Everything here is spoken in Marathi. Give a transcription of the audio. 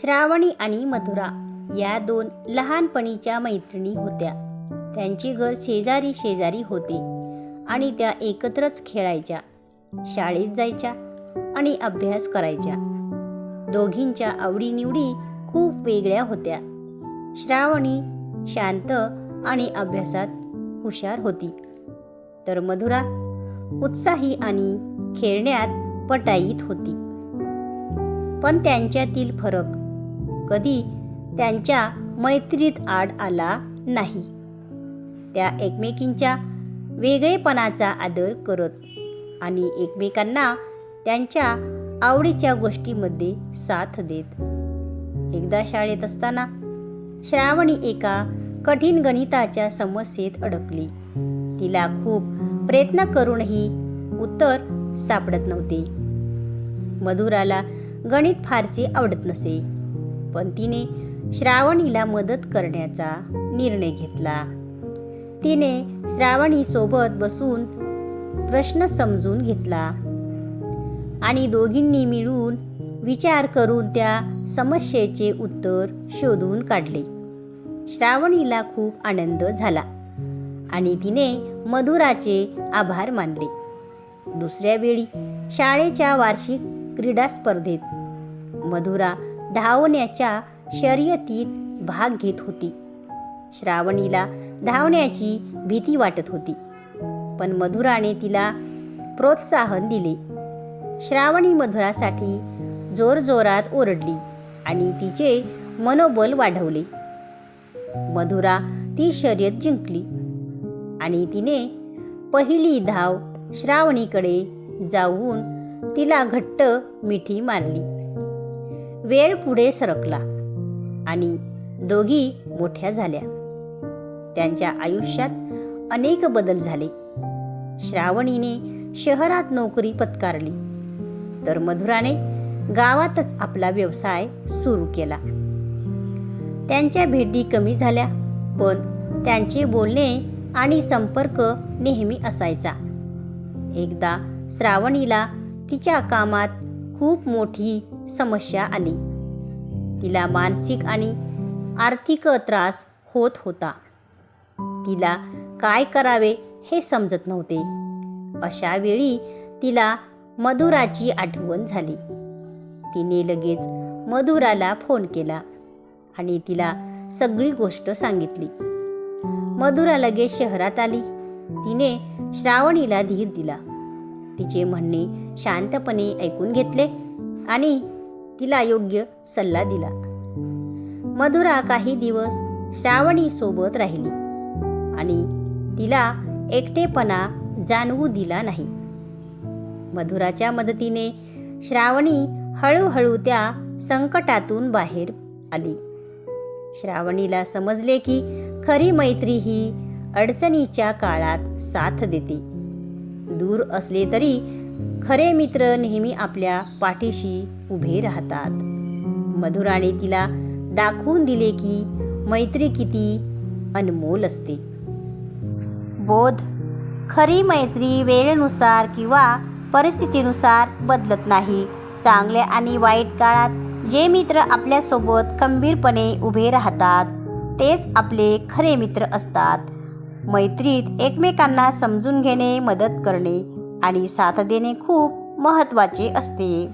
श्रावणी आणि मधुरा या दोन लहानपणीच्या मैत्रिणी होत्या. त्यांचे घर शेजारी शेजारी होते आणि त्या एकत्रच खेळायच्या शाळेत जायच्या आणि अभ्यास करायच्या. दोघींच्या आवडीनिवडी खूप वेगळ्या होत्या. श्रावणी शांत आणि अभ्यासात हुशार होती. तर मधुरा उत्साही आणि खेळण्यात पटाईत होती. पण त्यांच्यातील फरक कधी त्यांच्या मैत्रीत आड आला नाही. त्या एकमेकींच्या वेगळेपणाचा आदर करत आणि एकमेकांना त्यांच्या आवडीच्या गोष्टीमध्ये साथ देत. एकदा शाळेत असताना श्रावणी एका कठीण गणिताच्या समस्येत अडकली. तिला खूप प्रयत्न करूनही उत्तर सापडत नव्हते. मधुराला गणित फारसे आवडत नसे. पण तिने श्रावणीला मदत करण्याचा निर्णय घेतला. तिने श्रावणी सोबत बसून प्रश्न समजून घेतला आणि दोघींनी मिळून विचार करून त्या समस्येचे उत्तर शोधून काढले. श्रावणीला खूप आनंद झाला आणि तिने मधुराचे आभार मानले. दुसऱ्या वेळी शाळेच्या वार्षिक क्रीडा स्पर्धेत मधुरा धावण्याच्या शर्यतीत भाग घेत होती. श्रावणीला धावण्याची भीती वाटत होती पण मधुराने तिला प्रोत्साहन दिले. श्रावणी मधुरासाठी जोरजोरात ओरडली आणि तिचे मनोबल वाढवले. मधुरा ती शर्यत जिंकली आणि तिने पहिली धाव श्रावणीकडे जाऊन तिला घट्ट मिठी मारली. वेळ पुढे सरकला आणि दोघी मोठ्या झाल्या. त्यांच्या आयुष्यात अनेक बदल झाले. श्रावणीने शहरात नोकरी पत्कारली. तर मधुराने गावातच आपला व्यवसाय सुरू केला. त्यांच्या भेटी कमी झाल्या पण त्यांचे बोलणे आणि संपर्क नेहमी असायचा. एकदा श्रावणीला तिच्या कामात खूप मोठी समस्या आली. तिला मानसिक आणि आर्थिक त्रास होत होता. तिला काय करावे हे समजत नव्हते. अशा वेळी तिला मधुराची आठवण झाली. तिने लगेच मधुराला फोन केला आणि तिला सगळी गोष्ट सांगितली. मधुरा लगेच शहरात आली. तिने श्रावणीला धीर दिला. तिचे म्हणणे शांतपणे ऐकून घेतले आणि तिला योग्य सल्ला दिला. मधुरा काही दिवस श्रावणी सोबत राहिली आणि तिला एकटेपणा जाणवू दिला नाही. मधुराच्या मदतीने श्रावणी हळूहळू त्या संकटातून बाहेर आली. श्रावणीला समजले की खरी मैत्री ही अडचणीच्या काळात साथ देते. दूर असले तरी खरे मित्र नेहमी आपल्या पाठीशी उभे राहतात. मधुराने तिला दाखवून दिले की मैत्री किती अनमोल असते. बोध खरी मैत्री वेळेनुसार किंवा परिस्थितीनुसार बदलत नाही. चांगल्या आणि वाईट काळात जे मित्र आपल्यासोबत खंबीरपणे उभे राहतात तेच आपले खरे मित्र असतात. मैत्रीत एकमेकांना समजून घेणे मदत करणे आणि साथ देणे खूप महत्त्वाचे असते.